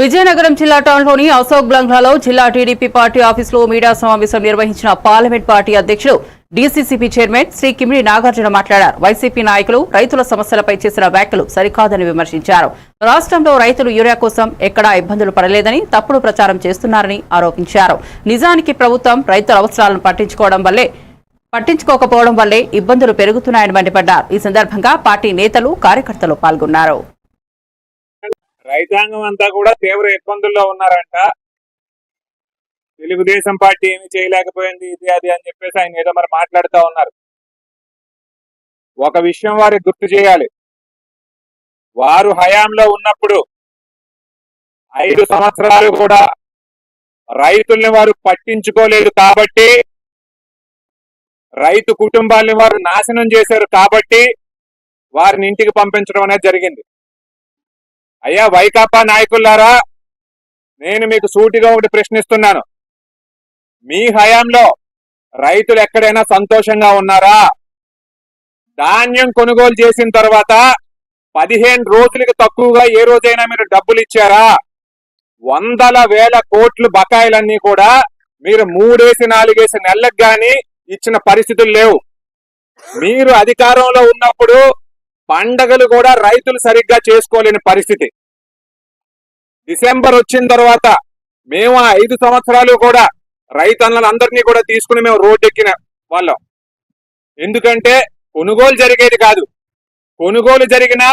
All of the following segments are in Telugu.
విజయనగరం జిల్లా టౌన్లోని అశోక్ బంగ్లాలో జిల్లా టీడీపీ పార్టీ ఆఫీసులో మీడియా సమావేశం నిర్వహించిన పార్లమెంట్ పార్టీ అధ్యక్షుడు డీసీసీపీ చైర్మన్ శ్రీ కిమిడి నాగార్జున మాట్లాడారు. వైసీపీ నాయకులు రైతుల సమస్యలపై చేసిన వ్యాఖ్యలు సరికాదని విమర్శించారు. రాష్ట్రంలో రైతులు యూరియా కోసం ఎక్కడా ఇబ్బందులు పడలేదని తప్పుడు ప్రచారం చేస్తున్నారని ఆరోపించారు. నిజానికి ప్రభుత్వం రైతుల అవసరాలను పట్టించుకోవడం వల్లే పట్టించుకోకపోవడం వల్లే ఇబ్బందులు పెరుగుతున్నాయని మండిపడ్డారు. ఈ సందర్భంగా పార్టీ నేతలు కార్యకర్తలు పాల్గొన్నారు. రైతాంగం అంతా కూడా తీవ్ర ఇబ్బందుల్లో ఉన్నారంట. తెలుగుదేశం పార్టీ ఏమి చేయలేకపోయింది ఇది అది అని చెప్పేసి ఆయన ఏదో మరి మాట్లాడుతూ ఉన్నారు. ఒక విషయం వారికి గుర్తు చేయాలి. వారు హయాంలో ఉన్నప్పుడు ఐదు సంవత్సరాలు కూడా రైతుల్ని వారు పట్టించుకోలేదు కాబట్టి రైతు కుటుంబాల్ని వారు నాశనం చేశారు కాబట్టి వారిని ఇంటికి పంపించడం అనేది జరిగింది. అయ్యా వైకాపా నాయకులారా నేను మీకు సూటిగా ఒకటి ప్రశ్నిస్తున్నాను. మీ హయాంలో రైతులు ఎక్కడైనా సంతోషంగా ఉన్నారా? ధాన్యం కొనుగోలు చేసిన తర్వాత పదిహేను రోజులకి తక్కువగా ఏ రోజైనా మీరు డబ్బులు ఇచ్చారా? వందల వేల కోట్లు బకాయిలన్నీ కూడా మీరు మూడేసి నాలుగేసి నెలలకు గాని ఇచ్చిన పరిస్థితులు లేవు. మీరు అధికారంలో ఉన్నప్పుడు పండగలు కూడా రైతులు సరిగ్గా చేసుకోలేని పరిస్థితి. డిసెంబర్ వచ్చిన తర్వాత మేము ఆ ఐదు సంవత్సరాలు కూడా రైతన్నలందరినీ కూడా తీసుకుని మేము రోడ్డెక్కిన వాళ్ళం. ఎందుకంటే కొనుగోలు జరిగేది కాదు. కొనుగోలు జరిగిన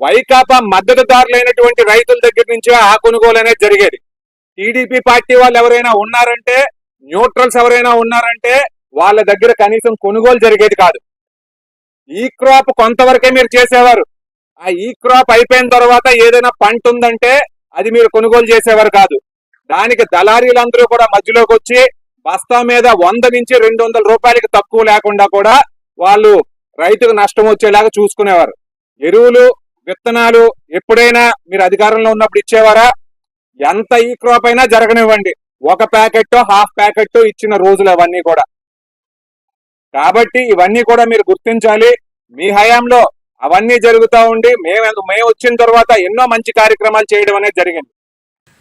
వైకాపా మద్దతుదారులైనటువంటి రైతుల దగ్గర నుంచి ఆ కొనుగోలు అనేది జరిగేది. టీడీపీ పార్టీ వాళ్ళు ఎవరైనా ఉన్నారంటే న్యూట్రల్స్ ఎవరైనా ఉన్నారంటే వాళ్ళ దగ్గర కనీసం కొనుగోలు జరిగేది కాదు. ఈ క్రాప్ కొంతవరకే మీరు చేసేవారు. ఆ ఈ క్రాప్ అయిపోయిన తర్వాత ఏదైనా పంట ఉందంటే అది మీరు కొనుగోలు చేసేవారు కాదు. దానికి దళారీలందరూ కూడా మధ్యలోకి వచ్చి బస్తా మీద వంద నుంచి రెండు వందల రూపాయలకి తక్కువ లేకుండా కూడా వాళ్ళు రైతుకు నష్టం వచ్చేలాగా చూసుకునేవారు. ఎరువులు విత్తనాలు ఎప్పుడైనా మీరు అధికారంలో ఉన్నప్పుడు ఇచ్చేవారా? ఎంత ఈ క్రాప్ అయినా జరగనివ్వండి. ఒక ప్యాకెట్ హాఫ్ ప్యాకెట్ ఇచ్చిన రోజులు అవన్నీ కూడా. కాబట్టి ఇవన్నీ కూడా మీరు గుర్తించాలి. మీ హయాంలో అవన్నీ జరుగుతూ ఉండి మేము మేము వచ్చిన తర్వాత ఎన్నో మంచి కార్యక్రమాలు చేయడం అనేది జరిగింది.